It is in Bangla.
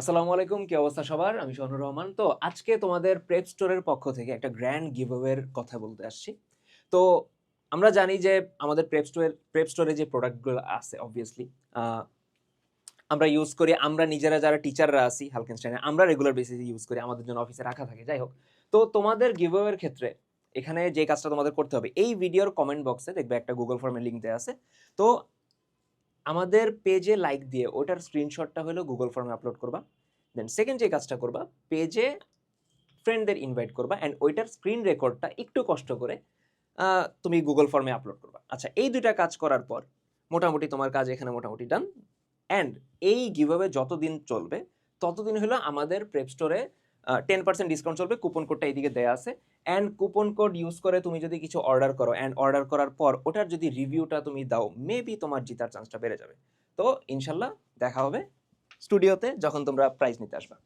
আসসালামু আলাইকুম, কি অবস্থা সবার? আমি শহনুর রহমান। তো আজকে তোমাদের প্রেপ স্টোরের পক্ষ থেকে একটা গ্র্যান্ড গিভওয়ের কথা বলতে আসছি। তো আমরা জানি যে আমাদের প্রেপ স্টোরের প্রেপ স্টোরে যে প্রোডাক্টগুলো আছে অবভিয়াসলি আমরা ইউজ করি। আমরা নিজেরা যারা টিচাররা আছি হালকেনস্টাইনে আমরা রেগুলার বেসিসে ইউজ করি। আমাদের জন্য অফিসে রাখা থাকে, যাই হোক। তো তোমাদের গিভওয়ের ক্ষেত্রে এখানে যে কাজটা তোমাদের করতে হবে, এই ভিডিওর কমেন্ট বক্সে দেখবে একটা গুগল ফর্মের লিঙ্ক দেওয়া আছে। তো আমাদের পেজে লাইক দিয়ে ওটার স্ক্রিনশটটা হলো গুগল ফর্মে আপলোড করবা। দেন সেকেন্ড যে কাজটা করবা পেজে ফ্রেন্ডদের ইনভাইট করবা অ্যান্ড ওইটার স্ক্রিন রেকর্ডটা একটু কষ্ট করে তুমি গুগল ফর্মে আপলোড করবা। আচ্ছা এই দুইটা কাজ করার পর মোটামুটি তোমার কাজ এখানে মোটামুটি ডান অ্যান্ড এই গিভওয়ে যতদিন চলবে, ততদিন হলো আমাদের প্রেপ স্টোরে টেন পার্সেন্ট ডিসকাউন্ট চলবে কুপন কোডটা এইদিকে দেওয়া আছে। অ্যান্ড কুপন কোড ইউজ করে তুমি যদি কিছু অর্ডার করো অ্যান্ড অর্ডার করার পর ওটার যদি রিভিউটা তুমি দাও মেবি তোমার জিতার চান্সটা বেড়ে যাবে। তো ইনশাল্লাহ দেখা হবে স্টুডিওতে যখন তোমরা প্রাইজ নিতে আসবা।